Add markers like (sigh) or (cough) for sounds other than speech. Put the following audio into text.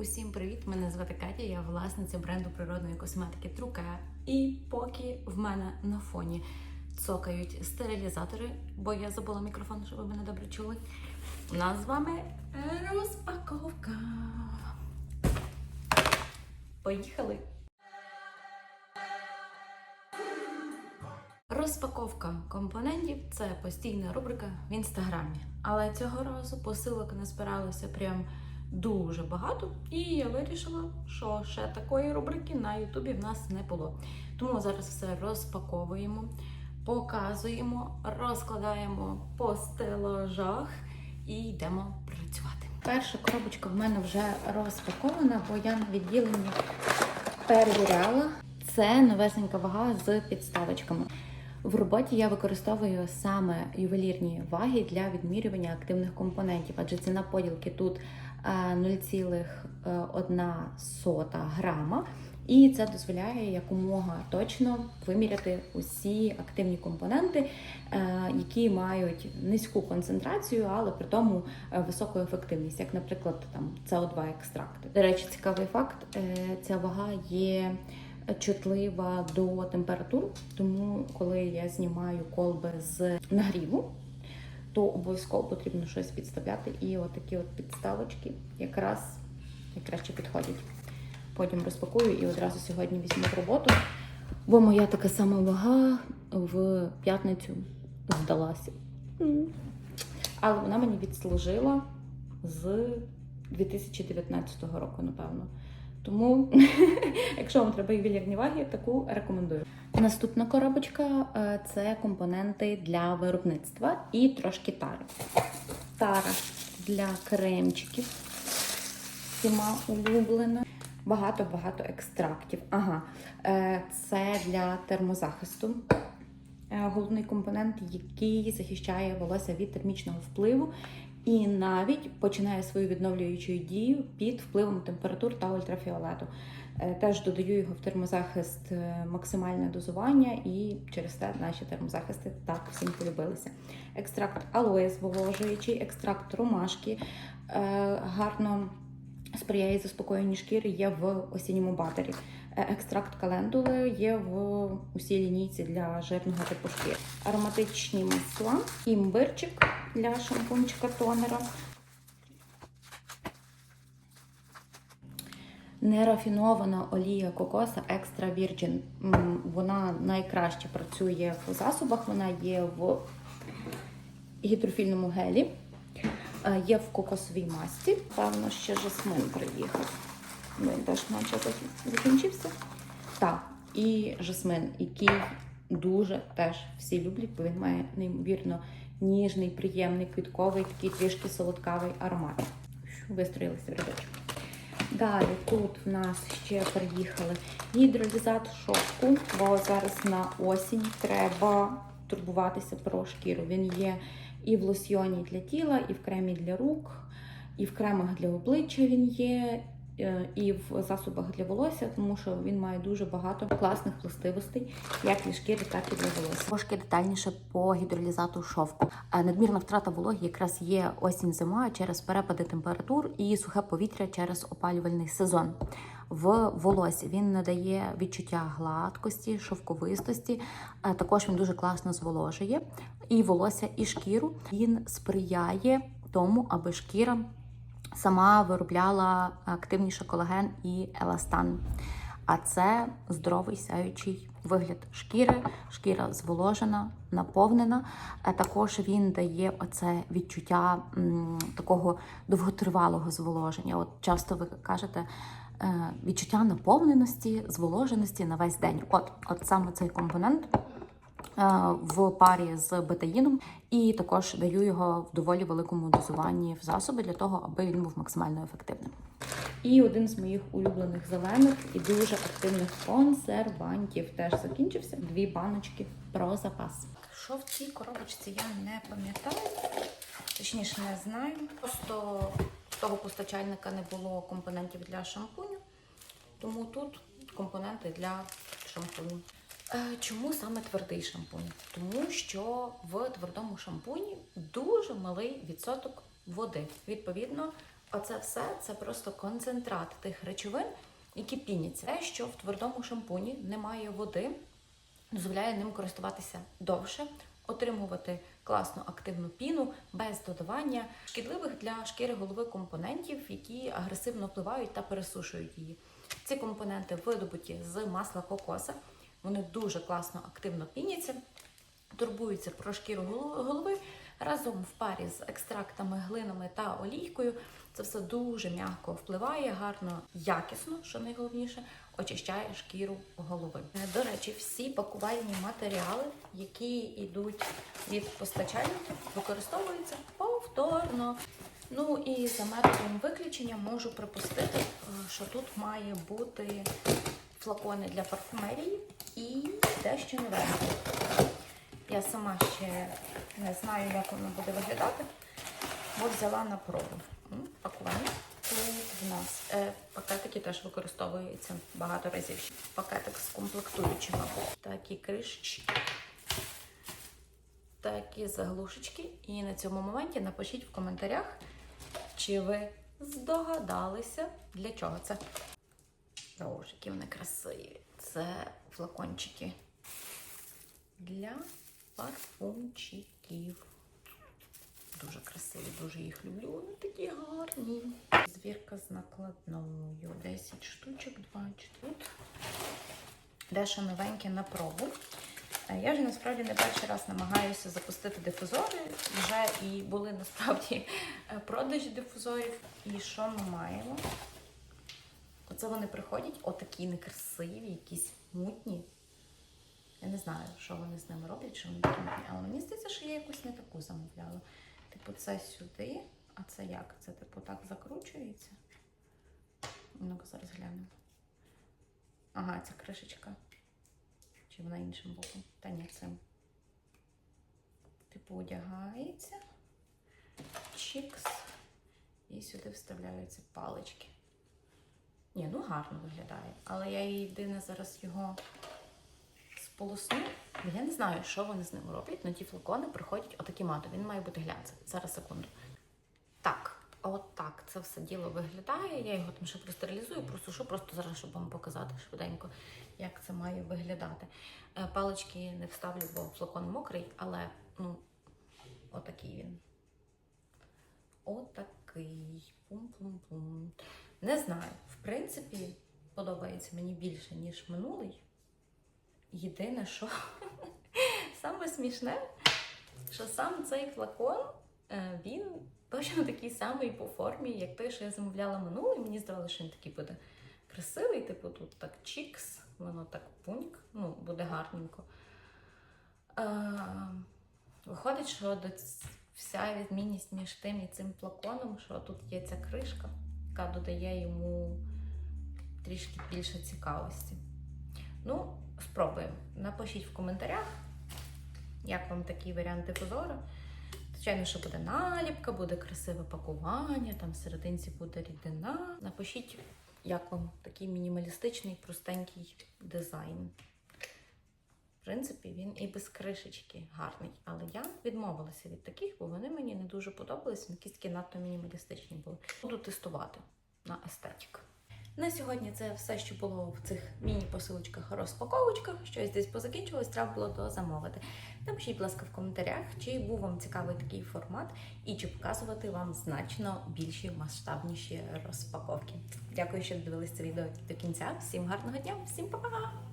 Усім привіт! Мене звати Катя, я власниця бренду природної косметики Трука. І поки в мене на фоні цокають стерилізатори, бо я забула мікрофон, щоб ви мене добре чули. У нас з вами розпаковка. Поїхали! Розпаковка компонентів це постійна рубрика в інстаграмі. Але цього разу посилок назбиралося прям дуже багато, і я вирішила, що ще такої рубрики на Ютубі в нас не було. Тому зараз все розпаковуємо, показуємо, розкладаємо по стелажах і йдемо працювати. Перша коробочка в мене вже розпакована, бо я на відділенні перевіряла. Це новесенька вага з підставочками. В роботі я використовую саме ювелірні ваги для відмірювання активних компонентів, адже ціна поділки тут 0,1 грама, і це дозволяє якомога точно виміряти усі активні компоненти, е, які мають низьку концентрацію, але при тому е, високу ефективність, як, наприклад, там СО2 екстракти. До речі, цікавий факт: е, ця вага є чутлива до температур, тому коли я знімаю колби з нагріву, то обов'язково потрібно щось підставляти. І отакі от підставочки якраз найкраще підходять. Потім розпакую і одразу сьогодні візьму в роботу, бо моя така сама вага в п'ятницю здалася. Але вона мені відслужила з 2019 року, напевно. Тому, (laughs) якщо вам треба ювелірні ваги, таку рекомендую. Наступна коробочка е, це компоненти для виробництва і трошки тари. Тара для кремчиків. Всіма улюблена. Багато-багато екстрактів. Ага, е, це для термозахисту. Е, Головний компонент, який захищає волосся від термічного впливу і навіть починає свою відновлюючу дію під впливом температур та ультрафіолету. Е, Теж додаю його в термозахист е, максимальне дозування, і через те наші термозахисти так всім полюбилися. Екстракт алоє зволожуючий, екстракт ромашки е, гарно сприяє заспокоєнню шкіри, є в осінньому батері. Екстракт календули є в усій лінійці для жирного типу шкіри. Ароматичні масла, імбирчик для шампунчика тонера. Нерафінована олія кокоса Extra Virgin. Вона найкраще працює в засобах. Вона є в гідрофільному гелі, е, є в кокосовій масці. Певно, ще жасмин приїхав. Він теж наче зак- закінчився. Так, і жасмин, який дуже теж всі люблять, бо він має неймовірно ніжний, приємний, квітковий, такий трішки солодкавий аромат. Вистроїлися в рядочок. Далі тут в нас ще приїхали гідролізат шовку, бо зараз на осінь треба турбуватися про шкіру. Він є і в лосьйоні для тіла, і в кремі для рук, і в кремах для обличчя він є, і в засобах для волосся, тому що він має дуже багато класних властивостей, як для шкіри, так і для волосся. Трошки детальніше по гідролізату шовку. Е, Надмірна втрата вологи якраз є осінь-зима через перепади температур і сухе повітря через опалювальний сезон. В волосі він надає відчуття гладкості, шовковистості. Е, Також він дуже класно зволожує і волосся, і шкіру. Він сприяє тому, аби шкіра сама виробляла активніше колаген і еластан. А це здоровий сяючий вигляд шкіри, шкіра зволожена, наповнена. А також він дає оце відчуття такого довготривалого зволоження. От часто ви кажете е, відчуття наповненості, зволоженості на весь день. От, от саме цей компонент е, в парі з бетаїном, і також даю його в доволі великому дозуванні в засоби для того, аби він був максимально ефективним. І один з моїх улюблених зелених і дуже активних консервантів теж закінчився. Дві баночки про запас. Що в цій коробочці я не пам'ятаю, точніше не знаю. Просто в того постачальника не було компонентів для шампуню, тому тут компоненти для шампуню. Е, Чому саме твердий шампунь? Тому що в твердому шампуні дуже малий відсоток води. Відповідно, Оце все це просто концентрат тих речовин, які піняться. Те, що в твердому шампуні немає води, дозволяє ним користуватися довше, отримувати класну активну піну без додавання шкідливих для шкіри голови компонентів, які агресивно впливають та пересушують її. Ці компоненти видобуті з масла кокоса. Вони дуже класно активно піняться, турбуються про шкіру голо- голови разом в парі з екстрактами, глинами та олійкою. Це все дуже м'яко впливає, гарно, якісно, що найголовніше, очищає шкіру голови. Е, До речі, всі пакувальні матеріали, які йдуть від постачальників, використовуються повторно. Ну і за методом виключення можу припустити, е, що тут має бути флакони для парфумерії і дещо новеньке. Я сама ще не знаю, як воно буде виглядати, бо взяла на пробу. Пакування. Тут в нас е, пакетики теж використовуються багато разів. Пакетик з комплектуючими. Такі кришечки, такі заглушечки. І на цьому моменті напишіть в коментарях, чи ви здогадалися, для чого це. Боже, які вони красиві. Це флакончики для парфумчиків. Дуже красиві, дуже їх люблю. Вони такі гарні. Звірка з накладною. 10 штучок, бачите. Тут дещо новеньке на пробу. Е, Я вже насправді не перший раз намагаюся запустити дифузори. Вже і були насправді е, продажі дифузорів. І що ми маємо? Оце вони приходять, отакі некрасиві, якісь мутні. Я не знаю, що вони з ними роблять, що вони такі мутні. Але мені здається, що я якусь не таку замовляла. Типу, це сюди, а це як? Це типу так закручується. Ну-ка, зараз глянемо. Ага, ця кришечка. Чи вона іншим боком? Та ні, цим. Типу, одягається. Чікс. І сюди вставляються палички. Ні, ну гарно виглядає. Але я єдине зараз його сполосну. Я не знаю, що вони з ним роблять, але ті флакони приходять отакі матові. Він має бути глянцевий. Зараз секунду. Так, от так це все діло виглядає. Я його там ще простерилізую, просушу, просто зараз, щоб вам показати швиденько, як це має виглядати. Е, Палички не вставлю, бо флакон мокрий, але ну, отакий він. Отакий. Пум-пум-пум. Не знаю. В принципі, подобається мені більше, ніж минулий. Єдине, що (laughs) саме смішне, що сам цей флакон, е, він точно такий самий по формі, як той, що я замовляла минулий. Мені здавалося, що він такий буде красивий, типу тут так чікс, воно так пуньк, ну, буде гарненько. Е, Виходить, що вся відмінність між тим і цим флаконом, що тут є ця кришка, яка додає йому трішки більше цікавості. Ну, спробуємо. Напишіть в коментарях, як вам такий варіант дифузора. Звичайно, що буде наліпка, буде красиве пакування, там всерединці буде рідина. Напишіть, як вам такий мінімалістичний, простенький дизайн. В принципі, він і без кришечки гарний. Але я відмовилася від таких, бо вони мені не дуже подобалися, вони якісь такі надто мінімалістичні були. Буду тестувати на естетик. На сьогодні це все, що було в цих міні-посилочках розпаковочках. Щось десь позакінчилось, треба було дозамовити. Напишіть, будь ласка, в коментарях, чи був вам цікавий такий формат, і чи показувати вам значно більші масштабніші розпаковки. Дякую, що дивились це відео до кінця. Всім гарного дня, всім па-па!